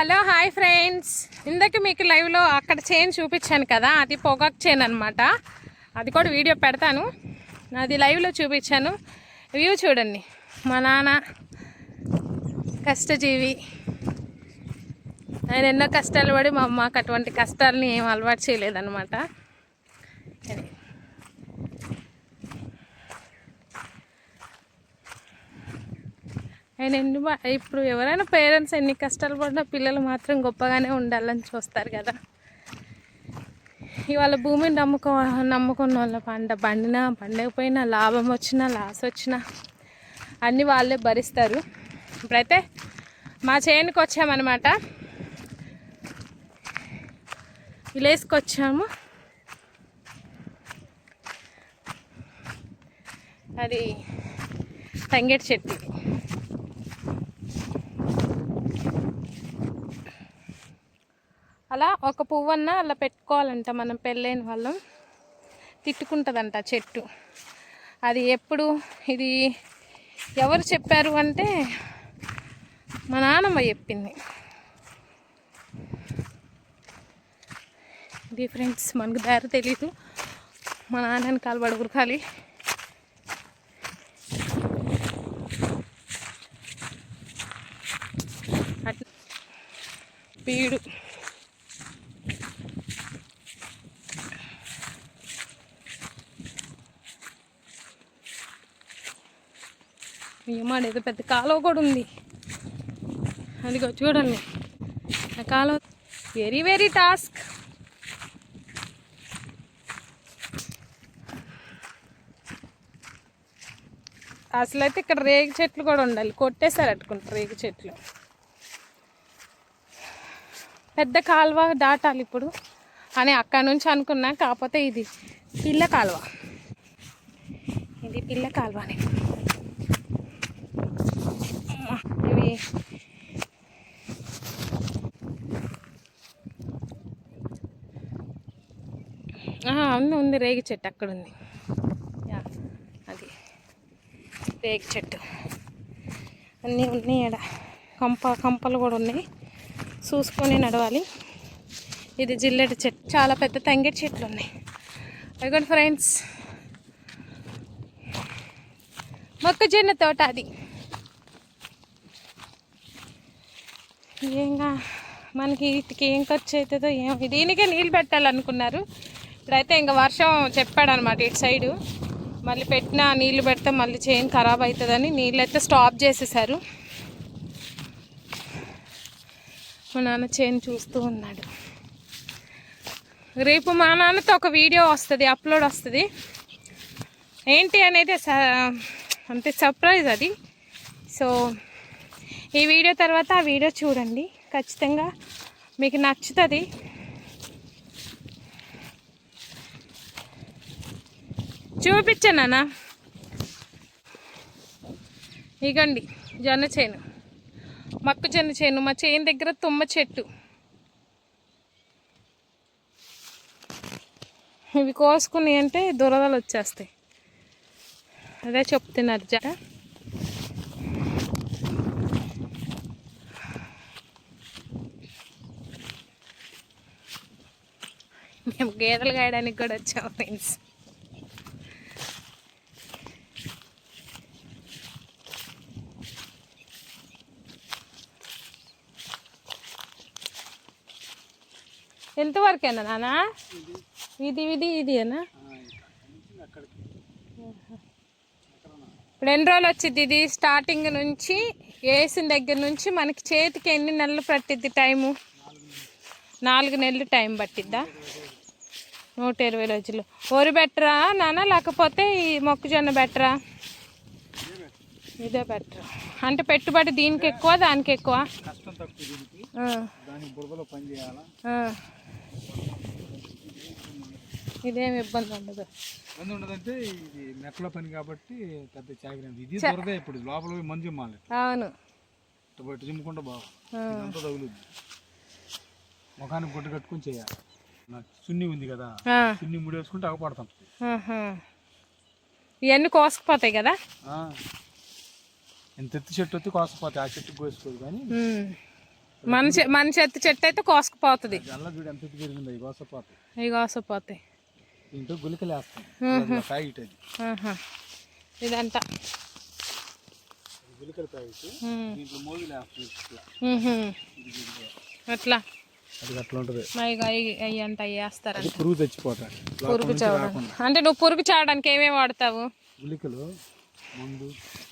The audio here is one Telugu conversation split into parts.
Hello hi friends. ఇందాక మీకు లైవ్లో అక్కడ చైన్ చూపించాను కదా అది పొగాక్ చైన్ అనమాట అది కూడా వీడియో పెడతాను. అది లైవ్లో చూపించాను. వ్యూ చూడండి. మా నాన్న కష్టజీవి. ఆయన ఎన్నో కష్టాలు పడి మా అమ్మకి అటువంటి కష్టాలని ఏం అలవాటు చేయలేదన్నమాట. ఆయన ఎన్ని ఇప్పుడు ఎవరైనా పేరెంట్స్ ఎన్ని కష్టాలు పడినా పిల్లలు మాత్రం గొప్పగానే ఉండాలని చూస్తారు కదా. ఇవాళ భూమిని నమ్ముకో నమ్ముకున్న వాళ్ళ పంట పండినా పండకపోయినా లాభం వచ్చినా లాస్ వచ్చినా అన్నీ వాళ్ళే భరిస్తారు. ఇప్పుడైతే మా చేనుకి వచ్చామన్నమాట. విలేజ్కి వచ్చాము. అది తంగేటి చెట్టు. అలా ఒక పువ్వన్న అలా పెట్టుకోవాలంట మనం పెళ్ళైన వాళ్ళం. తిట్టుకుంటుందంట చెట్టు. అది ఎప్పుడు ఇది ఎవరు చెప్పారు అంటే మా నాన్నమ్మ చెప్పింది. ఇది ఫ్రెండ్స్ మనకు దారి తెలీదు. మా నాన్నని కాలుబడి ఉరకాలి పీడు ఏమాడు ఏదో పెద్ద కాలువ కూడా ఉంది. అదిగో చూడండి. ఆ కాలువ వెరీ వెరీ టాస్క్. అసలు అయితే ఇక్కడ రేగి చెట్లు కూడా ఉండాలి. కొట్టేశారు అట్టుకుంటారు రేగి చెట్లు. పెద్ద కాలువ దాటాలి ఇప్పుడు అని అక్కడ నుంచి అనుకున్నా కాకపోతే ఇది పిల్ల కాలువ. ఇది పిల్ల కాలువని ఇవి. ఆహా, ఉంది ఉంది రేగి చెట్టు అక్కడ ఉంది యా, అది. రేగి చెట్టు. అన్నీ ఉన్నాయి ఆడ. కంప కంపలు కూడా ఉన్నాయి. చూసుకొని నడవాలి. ఇది జిల్లెడు చెట్టు. చాలా పెద్ద తంగేటి చెట్లు ఉన్నాయి. అదిగోండి ఫ్రెండ్స్. మొక్కజొన్న తోట అది. ఏంగా మనకి వీటికి ఏం ఖర్చు అవుతుందో ఏం దీనికే నీళ్ళు పెట్టాలనుకున్నారు. ఇప్పుడైతే ఇంకా వర్షం చెప్పాడనమాట ఇటు సైడు. మళ్ళీ పెట్టిన నీళ్ళు పెడితే మళ్ళీ చేను ఖరాబ్ అవుతుందని నీళ్ళు అయితే స్టాప్ చేసేసారు. మా నాన్న చేను చూస్తూ ఉన్నాడు. రేపు మా నాన్నతో ఒక వీడియో వస్తుంది అప్లోడ్ వస్తుంది. ఏంటి అనేది స- అంటే సర్ప్రైజ్ అది. సో ఈ వీడియో తర్వాత ఆ వీడియో చూడండి. ఖచ్చితంగా మీకు నచ్చుతుంది. చూపించానా ఇగండి జొన్న చేను. మొక్కజొన్న చేను మా చేను దగ్గర తుమ్మ చెట్టు. ఇవి కోసుకుని అంటే దురదలు వచ్చేస్తాయి. అదే చెప్తున్నారు జర మేము గేదెలు గాయడానికి కూడా వచ్చాము ఫ్రెండ్స్ ఎంతవరకేనా నాన్న? ఇది ఇది ఇది అనా ఇప్పుడు ఎన్ని రోజులు వచ్చింది ఇది? స్టార్టింగ్ నుంచి వేసిన దగ్గర నుంచి మనకి చేతికి ఎన్ని నెలలు పట్టిద్ది టైము నాలుగు నెలలు టైం పట్టిద్దా? నూట ఇరవై రోజులు. వరి బెటరా నాన్న? లేకపోతే ఈ మొక్కజొన్న బెటరా? ఇదే బెటర్. అంటే పెట్టుబడి దీనికి ఎక్కువ దానికి ఎక్కువ? కష్టం తక్కువ దీనికి. ఆ, దానికి బురదలో పని చేయాలా? ఆ. ఇదేం ఇబ్బంది ఉండదు. మంది ఉండదంటే ఇది మెట్ల పని కాబట్టి పెద్ద చాకరీ ఇది దొరదే ఇప్పుడు. లోపల పోయి మంది మాలి అవును. బాగా. తగులుద్ది. ముఖానికి గుడ్డ కట్టుకుని చేయాలి. సున్ని ఉంది కదా సున్ని ముడేసుకుంటే అగపడతాం ఆహా. ఇవన్నీ కోసుకుపోతాయి కదా? ఎంత ఎత్తు చెట్టు వచ్చి కోసపోతే ఆ చెట్టుకు కోసుకోదు కానీ. ఉమ్. మన చె- మన చెత్త చెట్టు అయితే కోసుకుపోతుంది. అల్ల చూడు ఎంత ఎత్తు పెరిగింది ఈ గోసపోతాయి ఇవి కోసపోతాయి దీంట్లో గులికలు వేస్తాం. ప్యాకెట్ అది. ఇదంతా. గులికల ప్యాకెట్. దీంట్లో మోదులు వేస్తాం. అట్లా. అది అట్లా ఉంటుంది. వేస్తారంట. అది పురుగు తెచ్చిపోతాయి పురుగు చావడానికి అంటే నువ్వు పురుగు చావడానికి ఏమేమి వాడతావు? గులికలు మందు.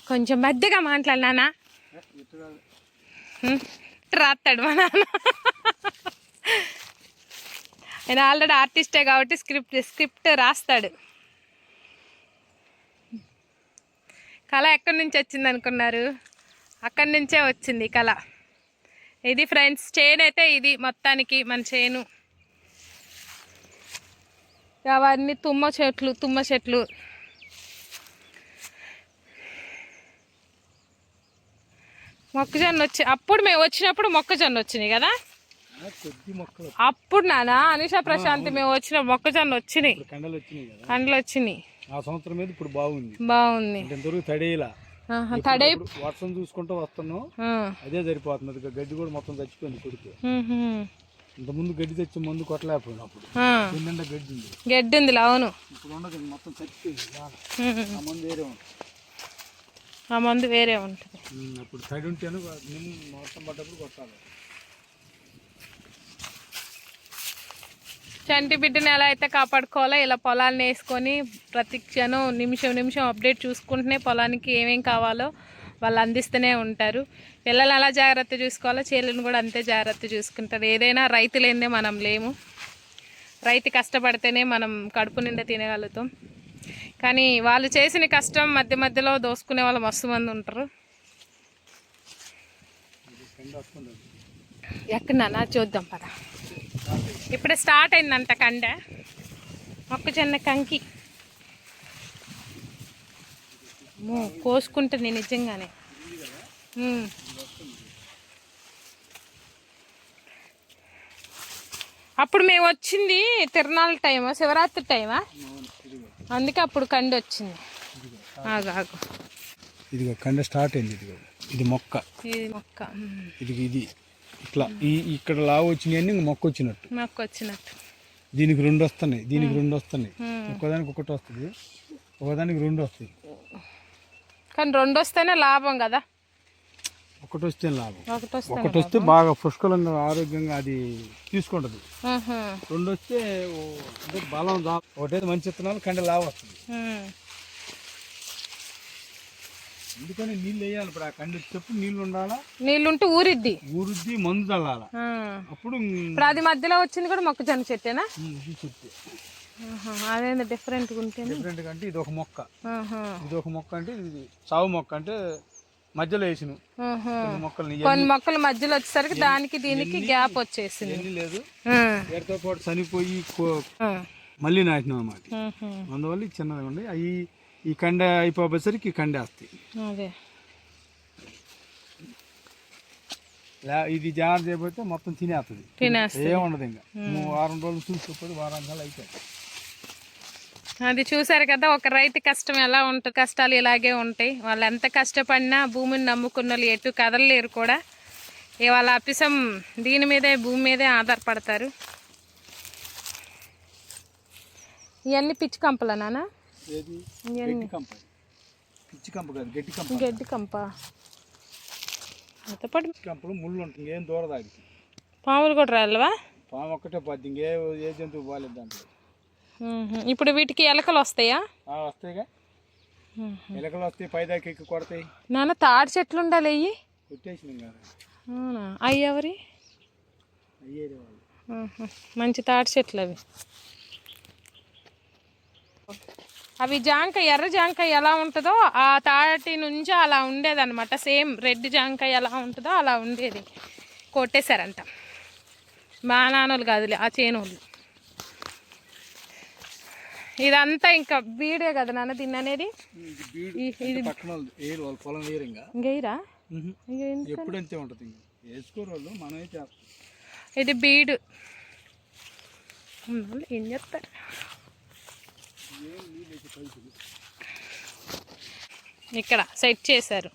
కొంచెం మధ్యగా మాట్లాడినానా. రాస్తాడు మా నాన్న. ఆయన ఆల్రెడీ ఆర్టిస్టే కాబట్టి స్క్రిప్ట్ స్క్రిప్ట్ రాస్తాడు. కళ ఎక్కడి నుంచి వచ్చింది అనుకున్నారు అక్కడి నుంచే వచ్చింది కళ. ఇది ఫ్రెండ్స్ చేను అయితే ఇది మొత్తానికి మన చేను. అవన్నీ తుమ్మ చెట్లు తుమ్మ చెట్లు. మొక్కజొన్న వచ్చి అప్పుడు మేము వచ్చినప్పుడు మొక్కజొన్న వచ్చినాయి కదా? అప్పుడు నానా అనిష ప్రశాంతి మేము వచ్చిన మొక్కజొన్న వచ్చినాయి. కండలు వచ్చినాయి కండ్లు వచ్చినాయి. ఆ సంవత్సరం ఇప్పుడు బాగుంది. బాగుంది. తడై వర్షం చూసుకుంటూ వస్తున్నాం. అదే సరిపోతుంది. గడ్డి కూడా మొత్తం చచ్చిపోయింది కొడుకు. ఉహు, ఇంతకుముందు గడ్డి తెచ్చి మందు కొట్టలేకపోయినా అప్పుడు ఆ, నిండా గడ్డి ఉంది. గడ్డి ఉంది అవును. ఇప్పుడు ఉండదు మొత్తం చచ్చిపోయింది. ఆ మందు వేరే ఉంటుంది. ఆ మందు వేరే ఉంటుంది. అప్పుడు తడి ఉంటేనే నిమ్మ మొత్తం పడ్డప్పుడు కొట్టాలి. చంటి బిడ్డని ఎలా అయితే కాపాడుకోవాలో ఇలా పొలాలను వేసుకొని ప్రతి క్షణం నిమిషం నిమిషం అప్డేట్ చూసుకుంటూనే పొలానికి ఏమేం కావాలో వాళ్ళు అందిస్తూనే ఉంటారు. పిల్లలు ఎలా జాగ్రత్త చూసుకోవాలో చేలను కూడా అంతే జాగ్రత్త చూసుకుంటారు. ఏదైనా రైతు లేనిదే మనం లేము. రైతు కష్టపడితేనే మనం కడుపు నిండా తినగలుగుతాం. కానీ వాళ్ళు చేసిన కష్టం మధ్య మధ్యలో దోసుకునే వాళ్ళు మస్తు మంది ఉంటారు. ఎక్కడ చూద్దాం పదా. ఇప్పుడే స్టార్ట్ అయిందంట కండ. మొక్కజొన్న కంకి. కోసుకుంటుంది నిజంగానే. అప్పుడు మేము వచ్చింది తిరునాళ్ళ టైమా శివరాత్రి టైమా? అందుకే అప్పుడు కండి వచ్చింది. ఆగు ఆగు. ఇదిగో కండ స్టార్ట్ అయింది ఇదిగో. ఇది మొక్క. ఇది మొక్క. ఇది ఇది. ఇట్లా ఈ ఇక్కడ లావు వచ్చినాయని ఇంక మొక్క వచ్చినట్టు. మొక్క వచ్చినట్టు. దీనికి రెండు వస్తున్నాయి దీనికి రెండు వస్తున్నాయి. ఉమ్. ఒక్కదానికి ఒకటి వస్తుంది ఒకదానికి రెండు వస్తాయి కానీ రెండు వస్తేనే లాభం కదా. ఒకటి వస్తే లాభం. ఒకటి వస్తే ఒకటి బాగా పుష్కలంగా ఆరోగ్యంగా అది తీసుకుంటది. రెండు వస్తే బలం దా ఒకటైతే మంచి విత్తనాలు కంటే లావు వస్తుంది. అందుకని నీళ్ళు వేయాలి ఇప్పుడు ఆ కండి వచ్చేటప్పుడు నీళ్ళు ఉండాలా? నీళ్ళుంటే ఊరిద్ది. ఊరుద్ది మందు చల్లాల. అప్పుడు ఇప్పుడు అది మధ్యలో వచ్చింది కూడా మొక్కజొన్న చెట్టేనా? ఇది చెట్టు. అదేంది డిఫరెంట్గా ఉంటేనే? డిఫరెంట్ అంటే ఇది ఒక మొక్క. ఇది ఒక మొక్క అంటే ఇది సాగు మొక్క అంటే మధ్యలో వేసిన. మొక్కలు కొన్ని మొక్కలు మధ్యలో వచ్చేసరికి దానికి దీనికి గ్యాప్ వచ్చేసింది. లేదు. ఏడతో పాటు చనిపోయి. మళ్ళీ నాటినాం అన్నమాట. అందువల్ల చిన్నగా ఉండి అవి ఈ కండ అయిపోయేసరికి ఈ కండ వేస్తాయి. అదే. లే- ఇది జాగ్రత్త చేయబోతే మొత్తం తినేస్తుంది. తినేస్తుంది. ఏముండదు ఇంకా. నువ్వు వారం రోజులు చూసుకోకపోతే వారం నెలలు అయిపోయి అది చూసారు కదా ఒక రైతు కష్టం ఎలా ఉంటుంది కష్టాలు ఇలాగే ఉంటాయి. వాళ్ళు ఎంత కష్టపడినా భూమిని నమ్ముకున్న వాళ్ళు ఎటు కదలలేరు కూడా. ఇక వాళ్ళ అపిసం దీని మీదే భూమి మీదే ఆధారపడతారు. ఇవన్నీ పిచ్చి కంపలా నాన్న ఏది? గడ్డి కంప. పిచ్చి కంప కాదు గడ్డి కంప గడ్డి కంప. అంతపాటు కంపలు ముళ్ళు ఉంటుంది ఇంకేం దూరదాగి పాములు కూడా రాలవా? పాము ఒక్కటే పోద్ది ఇంకే ఏ జంతువు బాగాలేదు దాంట్లో. ఇప్పుడు వీటికి ఎలకలు వస్తాయా? వస్తాయిగా. ఎలకలు వస్తాయి పైదాకి ఎక్కి కొడతాయి. నాన్న తాడి చెట్లు ఉండాలి అయ్యి? కొట్టేసినాం కదా. అవునా? అయ్యి ఎవరి? అయ్యేది వాళ్ళు. మంచి తాటి చెట్లు అవి. అవి జాంకాయ ఎర్ర జాంకాయ ఎలా ఉంటుందో ఆ తాటి నుంచి అలా ఉండేదన్నమాట. సేమ్ రెడ్ జాంకాయ ఎలా ఉంటుందో అలా ఉండేది. కొట్టేశారంట. మా నాన్నోళ్ళు కాదులే ఆ చేనోళ్ళు. ఇదంతా ఇంకా బీడే కదా నాన్న దీన్ని అనేది? ఇది ఇది పొలం ఇంకేరా? ఉంటుంది వేసుకోరు మనమే చేస్తాం. బీడు. ఏం చేస్తారు? ఇక్కడ సెట్ చేశారు.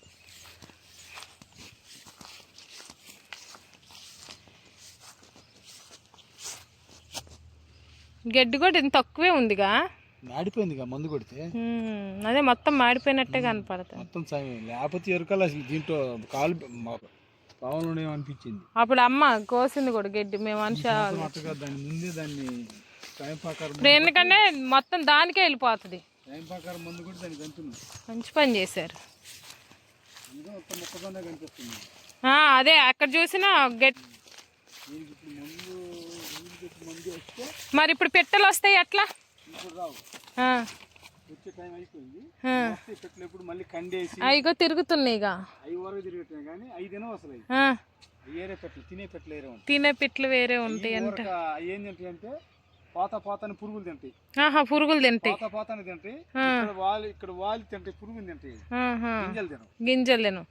గడ్డి కూడా ఇంత తక్కువే ఉందిగా? మాడిపోయిందిగా మందు కొడితే? అదే మొత్తం మాడిపోయినట్టే కనపడతాయి. మొత్తం లేకపోతే ఎరుకల దీంట్లో కాలు పావులు అనిపించింది. అప్పుడు అమ్మ కోసింది కూడా గడ్డి మేము మనిషి ముందే దాన్ని ఇప్పుడు ఎందుకంటే మొత్తం దానికే వెళ్ళిపోతుంది. మంచి పని చేశారు. అదే అక్కడ చూసినా గట్ మరి ఇప్పుడు పిట్టలు వస్తాయి ఎట్లా? అయ్యో తిరుగుతున్నాయి పెట్టలు తినే పిట్లు వేరే ఉంటాయి. అంట పోత పోతని పురుగులు తింటాయి. ఆహా పురుగులు తింటాయి. పోత పోతని తింటాయి. ఇక్కడ వాలి ఇక్కడ వాలి తింటాయి పురుగులు తింటాయి. గింజలు తినవు గింజలు తిను.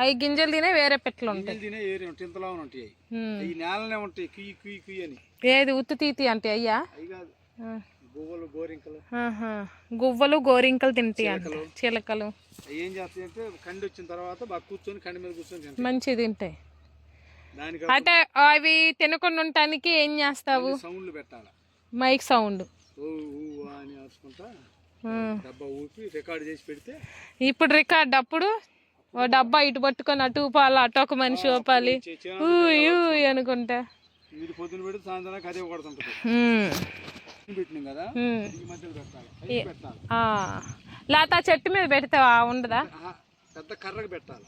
అవి గింజలు తినే వేరే పిట్టలు ఉంటాయి. తినే ఏరే ఉంటాయి ఇంతలో ఉంటాయి. ఈ నేలనే ఉంటాయి కుయ్యి కుయ్యి కుయ్యి అని. ఏది ఉత్తి తీతి అంటే అయ్యా? గువ్వలు గోరింకలు. గువ్వలు గోరింకలు తింటాయి చిలకలు. ఏం చేస్తాయి అంటే కండి వచ్చిన తర్వాత బాగా కూర్చొని కండి మీద కూర్చొని మంచి తింటాయి. అంటే అవి తినకుండా ఉండటానికి ఏం చేస్తావు? సౌండ్లు పెట్టాలి? Mic sound. పెడితే ఇప్పుడు రికార్డ్ అప్పుడు ఓ డబ్బా ఇటు పట్టుకొని అటు ఊపాలి అటు ఒక మనిషి ఊపాలి. అనుకుంటా. పెడితే ఆ. చెట్టు మీద పెడతావా ఉండదా? పెద్ద కర్రకు పెట్టాలి.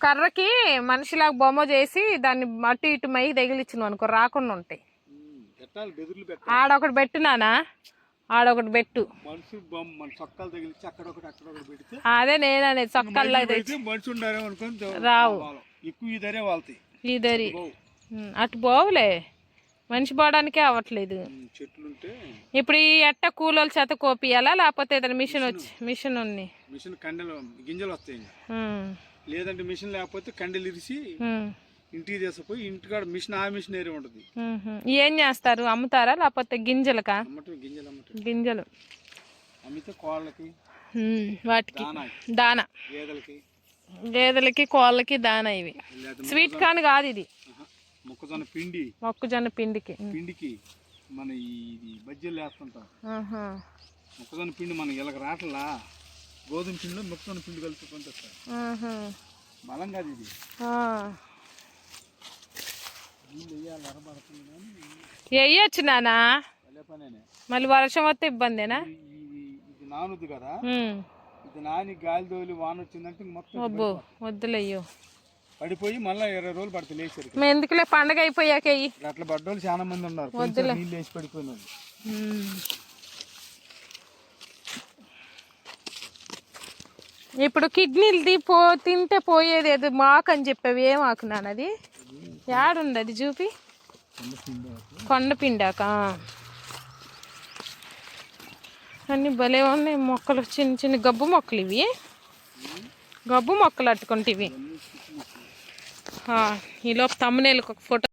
కర్రకి మనిషిలాగా బొమ్మ చేసి దాన్ని అటు ఇటు మై తగిలిచ్చిన అనుకో రాకుండా ఉంటాయి ఆడొకటి పెట్టునానా? ఆడొకటి పెట్టు. అదే నేననేది చొక్కాల్లో రావు. బావు ఉమ్, అటు పోవులే. మనిషి పోవడానికే అవ్వట్లేదు. ఇప్పుడు ఈ ఎట్ట కూలోళ్ళ చేత కోపియాలా? లేకపోతే ఏదైనా మిషన్ వచ్చి మిషన్ ఉంది మిషన్ కండెలు గింజలు వస్తాయి లేదంటే మిషన్ లేకపోతే కండెలు ఇరిసి ఇంటికి తీసుకుపోయి ఇంటికాడ మిషన్ ఆ మిషన్ ఏరే ఉంటుంది. ఏం చేస్తారు? అమ్ముతారా? లేకపోతే గింజలకా? గింజలు గింజలు. అమ్మితే కోళ్ళకి వాటికి దానాకి దాన. గేదెలకి. గేదెలకి కోళ్ళకి దాన ఇవి. స్వీట్ కార్న్ కాదు ఇది. మొక్కజొన్న పిండి. మొక్కజొన్న పిండికి. పిండికి మన ఈ ఇది బజ్జీలు వేస్తుంటాం. మొక్కజొన్న పిండి మన ఇలాగ రాట్లా గోధుమ పిండిలో మొక్కజొన్న పిండి కలిసి పంపిస్తారు ఆహా. బలం కాదు ఇది. వేయచ్చు నానా? మళ్ళీ వర్షం వస్తే ఇబ్బందేనా? ఇది నానుద్ది కదా. ఇది నాని గాలి తోలి వాన వచ్చిందంటే మొత్తం అబ్బో వద్దులయ్యో. పడిపోయి మళ్ళీ ఇరవై రోజులు పడుతుంది లేచారు మేము ఎందుకులే? పండగ అయిపోయాక అట్లా పడ్డోళ్ళు చాలా మంది ఉన్నారు. కొంచెం నీళ్ళు వేసి పడిపోయిన వాళ్ళు. ఉమ్. ఇప్పుడు కిడ్నీలది పో తింటే పోయేది ఏదో? మాకు అని చెప్పావు. ఏం ఆకు నాన్నది యాడుంది అది చూపి. కొండ పిండాక. అన్ని భలే ఉన్నాయి మొక్కలు. చిన్న చిన్న గబ్బు మొక్కలు ఇవి. గబ్బు మొక్కలు అట్టుకుంటే ఇవి. ఈలోపు లోపు ఒక ఫోటో